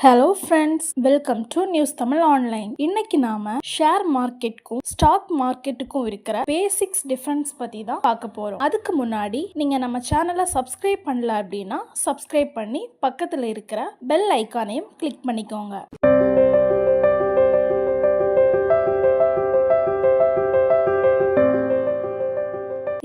Hello friends welcome to news Tamil online இன்னைக்கு நாம share மார்க்கெட்டுக்கும் stock மார்க்கெட்டுக்கும் இருக்கிற பேசிக்ஸ் டிஃபரன்ஸ் பத்தி தான் பார்க்க போறோம். அதுக்கு முன்னாடி நீங்க நம்ம சேனலை சப்ஸ்கிரைப் பண்ணல அப்படின்னா சப்ஸ்கிரைப் பண்ணி பக்கத்துல இருக்கிற பெல் ஐக்கானையும் கிளிக் பண்ணிக்கோங்க.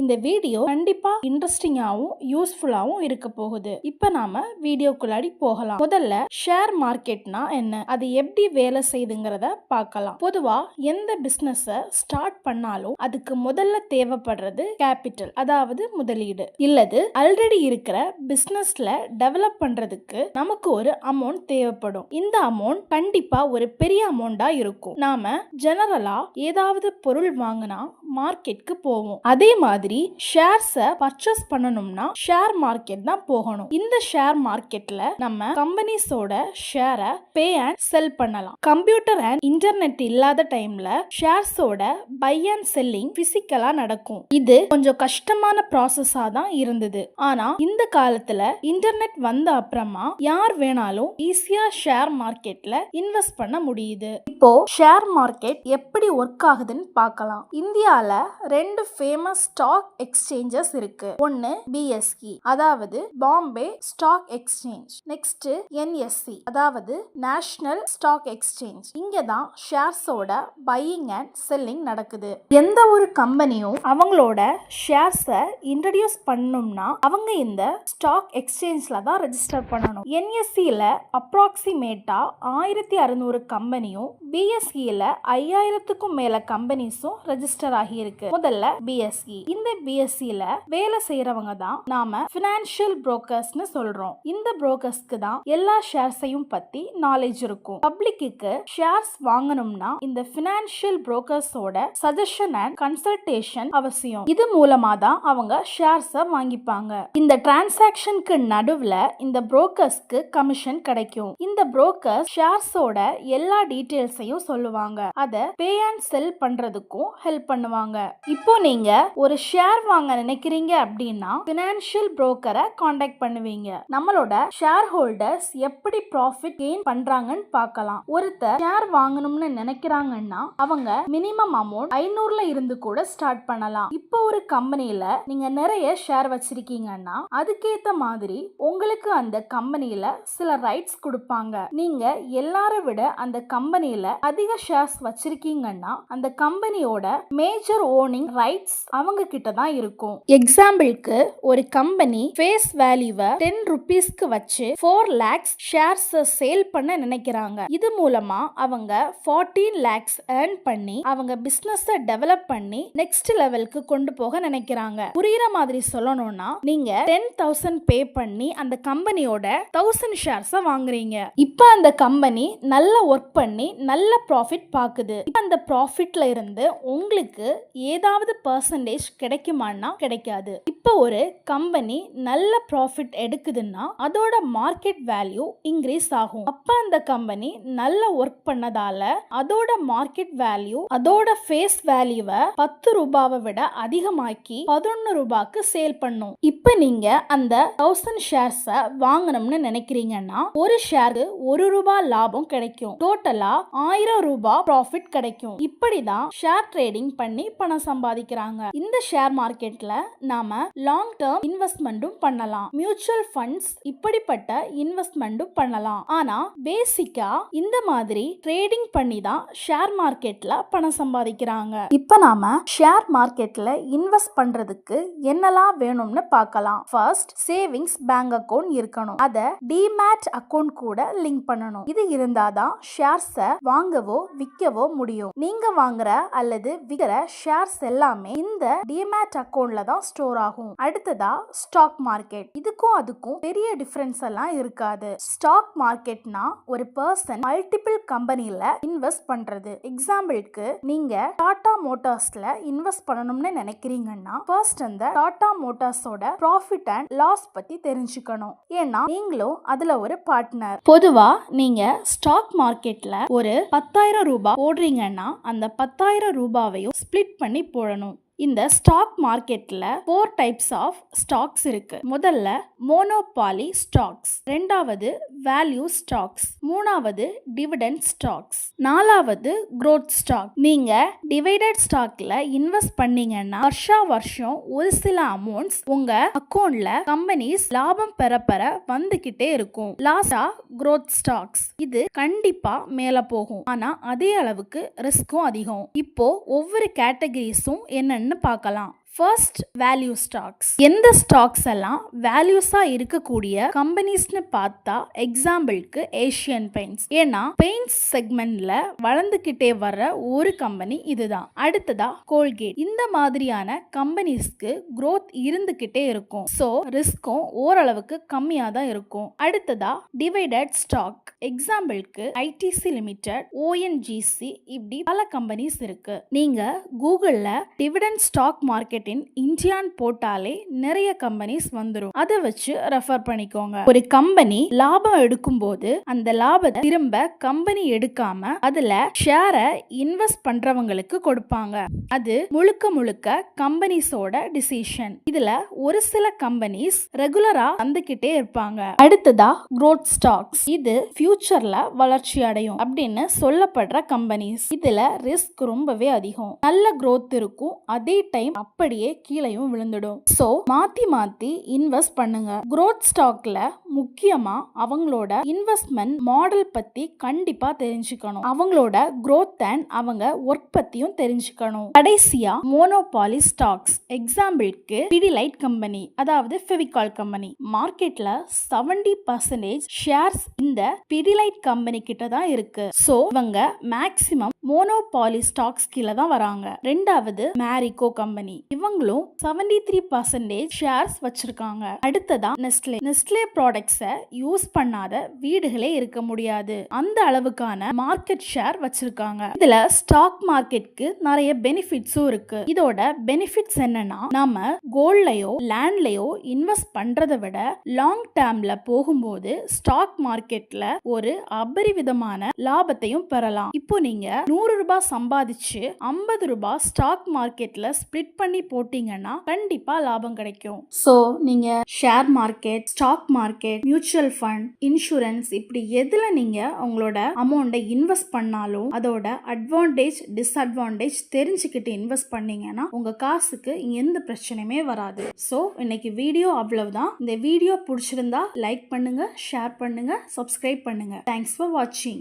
இந்த வீடியோ கண்டிப்பா இன்ட்ரெஸ்டிங்காகவும் யூஸ்ஃபுல்லாகவும் இருக்க போகுது. இப்போ நாம வீடியோக்குள்ளாடி போகலாம். முதல்ல ஷேர் மார்க்கெட்னா என்ன? அது எப்படி வேலை செய்யுதுங்கிறத பார்க்கலாம். பொதுவா எந்த பிஸ்னஸை ஸ்டார்ட் பண்ணாலும் அதுக்கு முதல்ல தேவைப்படுறது கேபிட்டல் அதாவது முதலீடு. இல்லது ஆல்ரெடி இருக்கிற பிசினஸ்ல டெவலப் பண்றதுக்கு நமக்கு ஒரு அமௌண்ட் தேவைப்படும். இந்த அமௌண்ட் கண்டிப்பா ஒரு பெரிய அமௌண்டா இருக்கும். நாம ஜெனரலா ஏதாவது பொருள் வாங்கினா மார்க்கெட்க்கு போவோம். அதே மாதிரி ஷேர்ஸை பர்ச்சேஸ் பண்ணணும்னா ஷேர் மார்க்கெட் தான் போகணும். இந்த ஷேர் மார்க்கெட்ல நம்ம கம்பெனிஸோட ஷேரை பே அண்ட் செல் பண்ணலாம். கம்ப்யூட்டர் அண்ட் இன்டர்நெட் இல்லாத டைம்ல ஷேர்ஸோட பை அண்ட் செல்லிங் பிசிக்கலா நடக்கும். இது கொஞ்சம் கஷ்டமான ப்ராசஸா தான் இருந்தது. ஆனா இந்த காலத்துல இன்டர்நெட் வந்த அப்புறமா யார் வேணாலும் ஈஸியா ஷேர் மார்க்கெட்ல இன்வெஸ்ட் பண்ண முடியுது. இப்போ ஷேர் மார்க்கெட் எப்படி ஒர்க் ஆகுதுன்னு பார்க்கலாம். இந்தியால ரெண்டு ஃபேமஸ் ஸ்டாக் எக்ஸ்சேஞ்சஸ் இருக்கு. ஒன்னு பிஎஸ்இ அதாவது Bombay stock exchange next NSC அதாவது நேஷனல் ஸ்டாக் எக்ஸ்சேஞ்ச் இங்க தான் ஷேர்ஸோட பையிங் அண்ட் செல்லிங் நடக்குது. எந்த ஒரு கம்பெனியும் அவங்களோட ஷேர்ஸை இன்ட்ரடியூஸ் பண்ணணும்னா அவங்க இந்த ஸ்டாக் எக்ஸ்சேஞ்ச்ல தான் ரெஜிஸ்டர் பண்ணணும். என்எஸ்சியில் அப்ராக்சிமேட்டா ஆயிரத்தி அறுநூறு கம்பெனியும் பிஎஸ்சியில் ஐயாயிரத்துக்கும் மேல கம்பெனிஸும் ரெஜிஸ்டர் ஆகியிருக்கு முதல்ல பிஎஸ்இ இந்த பிஎஸ்சியில் வேலை செய்யறவங்க தான் நாம ஃபினான்ஷியல் புரோக்கர்ஸ்னு சொல்றோம். இந்த புரோக்கர்ஸ்க்கு தான் எல்லா ஷேர்ஸையும் பத்தி நாலேஜ் இருக்கும். பப்ளிக்கு ஷேர்ஸ் வாங்கணும்னா இந்த ஃபினான்ஷியல் புரோக்கர்ஸோட சஜஷன் அண்ட் கன்சல்டேஷன் அவசியம். இது மூலமா தான் அவங்க ஷேர்ஸை வாங்கிப்பாங்க. இந்த டிரான்சாக்ஷனுக்கு நடுவுல இந்த புரோக்கர்ஸ்க்கு கமிஷன் கிடைக்கும். இந்த புரோக்கர்ஸ் ஷேர்ஸோட எல்லா டீட்டெயில்ஸையும் சொல்லுவாங்க. அதை பே அண்ட் செல் பண்றதுக்கும் ஹெல்ப் பண்ணுவாங்க. இப்போ நீங்க ஒரு ஷேர் ஷேர் வாங்க நினைக்கிறீங்க அப்படின்னா ஃபினான்ஷியல் புரோக்கரை காண்டாக்ட் பண்ணுவீங்க. நம்மளோட ஷேர் ஹோல்டர்ஸ் எப்படி ப்ராஃபிட் கெயின் பண்றாங்கன்னு பார்க்கலாம். ஒருத்தர் ஷேர் வாங்கணும்னு நினைக்கிறாங்கன்னா அவங்க மினிமம் அமௌண்ட் ஐநூறுல இருந்து கூட ஸ்டார்ட் பண்ணலாம். இப்போ ஒரு கம்பெனில நீங்க நிறைய ஷேர் வச்சிருக்கீங்கன்னா அதுக்கேத்த மாதிரி உங்களுக்கு அந்த கம்பெனியில சில ரைட்ஸ் கொடுப்பாங்க. நீங்க எல்லாரை விட அந்த கம்பெனியில அதிக ஷேர்ஸ் வச்சிருக்கீங்கன்னா அந்த கம்பெனியோட மேஜர் ஓனிங் ரைட்ஸ் அவங்க கிட்ட தான் இருக்கும். எக்ஸாம்பிளுக்கு ஒரு கம்பெனி ஃபேஸ் வேல்யூவை டென் ருபீஸ்க்கு வச்சு ஃபோர் லேக்ஸ் ஷேர்ஸ் சேல் பண்ண நினைக்கிறாங்க. இது மூலமா அவங்க ஃபார்ட்டீன் லேக்ஸ் ஏர்ன் பண்ணி அவங்க பிசினஸ் டெவலப் பண்ணி நெக்ஸ்ட் லெவலுக்கு கொண்டு போக நினைக்கிறாங்க. புரியுற மாதிரி சொல்லணும்னா நீங்க டென் தௌசண்ட் பே பண்ணி அந்த கம்பெனியோட தௌசண்ட் ஷேர்ஸை வாங்குறீங்க. இப்போ அந்த கம்பெனி நல்ல ஒர்க் பண்ணி நல்ல ப்ராஃபிட் பார்க்குது இப்போ அந்த ப்ராஃபிட்ல இருந்து உங்களுக்கு ஏதாவது பர்சன்டேஜ் கிடைக்குமான்னா கிடைக்காது. இப்போ ஒரு கம்பெனி நல்ல ப்ராஃபிட் எடுக்குதுன்னா அதோட மார்க்கெட் வேல்யூ இன்க்ரீஸ் ஆகும். அப்ப அந்த கம்பெனி நல்ல ஒர்க் பண்ணதால அதோட மார்க்கெட் வேல்யூ அதோட ஃபேஸ் வேல்யூவை பத்து ரூபாவை விட அதிகமாக்கி பதினொன்னு ரூபாய்க்கு சேல் பண்ணும். இப்போ நீங்க அந்த தௌசண்ட் ஷேர்ஸை வாங்கணும்னு நினைக்கிறீங்கன்னா ஒரு ஷேருக்கு ஒரு ரூபாய் லாபம் கிடைக்கும். டோட்டலா ஆயிரம் ரூபாய் ப்ராஃபிட் கிடைக்கும். இப்படிதான் ஷேர் ட்ரேடிங் பண்ணி பணம் சம்பாதிக்கிறாங்க. இந்த ஷேர் ஷேர் மார்க்கெட்ல நாம லாங் டேர்ம் இன்வெஸ்ட்மெண்ட்டும் பண்ணலாம். மியூச்சுவல் ஃபண்ட்ஸ் இப்படிப்பட்ட இன்வெஸ்ட்மெண்ட்டும் பண்ணலாம். ஆனா பேசிக்கா இந்த மாதிரி ட்ரேடிங் பண்ணி தான் ஷேர் மார்க்கெட்ல பணம் சம்பாதிக்கிறாங்க. இப்போ நாம ஷேர் மார்க்கெட்ல இன்வெஸ்ட் பண்றதுக்கு என்னெல்லாம் வேணும்னு பார்க்கலாம். ஃபர்ஸ்ட் சேவிங்ஸ் பேங்க் அக்கௌண்ட் இருக்கணும். அதை டிமேட் அக்கௌண்ட் கூட லிங்க் பண்ணணும். இது இருந்தாதான் ஷேர்ஸை வாங்கவோ விற்கவோ முடியும். நீங்க வாங்குற அல்லது விற்கிற ஷேர்ஸ் எல்லாமே இந்த டிமேட் அக்கவுண்ட்ல தான் ஸ்டோர் ஆகும். அடுத்ததா ஸ்டாக் மார்க்கெட் இதுக்கும் அதுக்கும் பெரிய டிஃபரன்ஸ் எல்லாம் இருக்காது. ஸ்டாக் மார்க்கெட்னா ஒரு பர்சன் மல்டிபிள் கம்பெனில இன்வெஸ்ட் பண்றது. எக்ஸாம்பிளுக்கு நீங்க டாடா மோட்டார்ஸ்ல இன்வெஸ்ட் பண்ணணும்னு நினைக்கிறீங்கன்னா ஃபர்ஸ்ட் அந்த டாடா மோட்டார்ஸோட ப்ராஃபிட் அண்ட் லாஸ் பத்தி தெரிஞ்சுக்கணும். ஏன்னா நீங்களும் அதுல ஒரு பார்ட்னர் பொதுவா நீங்க ஸ்டாக் மார்க்கெட்ல ஒரு பத்தாயிரம் ரூபாய் போடுறீங்கன்னா அந்த பத்தாயிரம் ரூபாவையும் ஸ்பிளிட் பண்ணி போடணும். இந்த ஸ்டாக் மார்க்கெட்டில் ஃபோர் டைப்ஸ் ஆஃப் ஸ்டாக்ஸ் இருக்கு. முதல்ல மோனோபாலி ஸ்டாக்ஸ் ரெண்டாவது வேல்யூ ஸ்டாக்ஸ் மூணாவது டிவிடெண்ட் ஸ்டாக்ஸ் நாலாவது குரோத் ஸ்டாக் நீங்க டிவைடட் ஸ்டாக்ல இன்வெஸ்ட் பண்ணீங்கன்னா வருஷா வருஷம் ஒரு சில அமௌண்ட்ஸ் உங்க அக்கௌண்ட்ல கம்பெனிஸ் லாபம் பெற பெற வந்துகிட்டே இருக்கும். லாஸ்டா குரோத் ஸ்டாக்ஸ் இது கண்டிப்பா மேல போகும். ஆனா அதே அளவுக்கு ரிஸ்க்கும் அதிகம். இப்போ ஒவ்வொரு கேட்டகரிஸும் என்னென்ன என்னன்னு பார்க்கலாம். ஃபர்ஸ்ட் வேல்யூ ஸ்டாக்ஸ் எந்த ஸ்டாக்ஸ் எல்லாம் வேல்யூஸாக இருக்கக்கூடிய கம்பெனிஸ்னு பார்த்தா எக்ஸாம்பிளுக்கு ஏஷியன் பெயிண்ட்ஸ் ஏன்னா பெயிண்ட்ஸ் செக்மெண்ட்ல வளர்ந்துக்கிட்டே வர்ற ஒரு கம்பெனி இதுதான். அடுத்ததா கோல்கேட் இந்த மாதிரியான கம்பெனிஸ்க்கு க்ரோத் இருந்துகிட்டே இருக்கும். ஸோ ரிஸ்க்கும் ஓரளவுக்கு கம்மியாக தான் இருக்கும். அடுத்ததா டிவைடட் ஸ்டாக் எக்ஸாம்பிளுக்கு ஐடிசி லிமிடெட் ஓஎன்ஜிசி இப்படி பல கம்பெனிஸ் இருக்கு. நீங்க கூகுளில் டிவிடெண்ட் ஸ்டாக் மார்க்கெட் இன்டர்நெட்டின் இந்தியான் போட்டாலே நிறைய கம்பெனிஸ் வந்துடும் அதை வச்சு ரெஃபர் பண்ணிக்கோங்க. ஒரு கம்பெனி லாபம் எடுக்கும்போது அந்த லாபத்தை திரும்ப கம்பெனி எடுக்காம அதுல ஷேரை இன்வெஸ்ட் பண்றவங்களுக்கு கொடுப்பாங்க. அது முழுக்க முழுக்க கம்பெனிஸோட டிசிஷன் இதுல ஒரு சில கம்பெனிஸ் ரெகுலரா வந்துகிட்டே இருப்பாங்க. அடுத்ததா குரோத் ஸ்டாக்ஸ் இது ஃபியூச்சர்ல வளர்ச்சி அடையும் அப்படின்னு சொல்லப்படுற கம்பெனிஸ் இதுல ரிஸ்க் ரொம்பவே அதிகம். நல்ல குரோத் இருக்கும். அதே டைம் அப்படி அப்படியே கீழையும் விழுந்துடும். சோ மாத்தி மாத்தி இன்வெஸ்ட் பண்ணுங்க. குரோத் ஸ்டாக்ல முக்கியமா அவங்களோட இன்வெஸ்ட்மெண்ட் மாடல் பத்தி கண்டிப்பா தெரிஞ்சுக்கணும். அவங்களோட குரோத் அண்ட் அவங்க ஒர்க் பத்தியும் தெரிஞ்சுக்கணும். கடைசியா மோனோபாலி ஸ்டாக்ஸ் எக்ஸாம்பிளுக்கு பிடிலைட் கம்பெனி அதாவது ஃபெவிகால் கம்பெனி மார்க்கெட்ல செவன்டி பர்சன்டேஜ் ஷேர்ஸ் இந்த பிடிலைட் கம்பெனி கிட்ட தான் இருக்கு. சோ இவங்க மேக்சிமம் மோனோபாலி ஸ்டாக்ஸ் கீழே தான் வராங்க. ரெண்டாவது மேரிகோ கம்பெனி இவங்களும் செவன்டி த்ரீ பர்சன்டேஜ் ஷேர்ஸ் வச்சிருக்காங்க. அடுத்ததா நெஸ்ட்லே நெஸ்ட்லே ப்ராடக்ட்ஸை யூஸ் பண்ணாத வீடுகளே இருக்க முடியாது. அந்த அளவுக்கான மார்க்கெட் ஷேர் வச்சிருக்காங்க. இதுல ஸ்டாக் மார்க்கெட்க்கு நிறைய பெனிஃபிட்ஸும் இருக்கு. இதோட பெனிஃபிட்ஸ் என்னன்னா நாம கோல்ட்லயோ லேண்ட்லயோ இன்வெஸ்ட் பண்றதை விட லாங் டேர்ம்ல போகும்போது ஸ்டாக் மார்க்கெட்ல ஒரு அபரிவிதமான லாபத்தையும் பெறலாம். இப்போ நீங்க நூறு ரூபாய் சம்பாதிச்சு ஐம்பது ரூபாய் ஸ்டாக் மார்க்கெட்ல ஸ்பிளிட் பண்ணி போட்டீங்கன்னா கண்டிப்பா லாபம் கிடைக்கும். ஸோ நீங்க share market stock market mutual fund insurance இப்படி எதுல நீங்க உங்களோட அமௌண்ட்டை இன்வெஸ்ட் பண்ணாலும் அதோட அட்வான்டேஜ் டிஸ்அட்வான்டேஜ் தெரிஞ்சுக்கிட்டு இன்வெஸ்ட் பண்ணீங்கன்னா உங்க காசுக்கு எந்த பிரச்சனையுமே வராது. ஸோ இன்னைக்கு வீடியோ அவ்வளவுதான். இந்த வீடியோ பிடிச்சிருந்தா லைக் பண்ணுங்க ஷேர் பண்ணுங்க சப்ஸ்கிரைப் பண்ணுங்க. தேங்க்ஸ் ஃபார் வாட்சிங்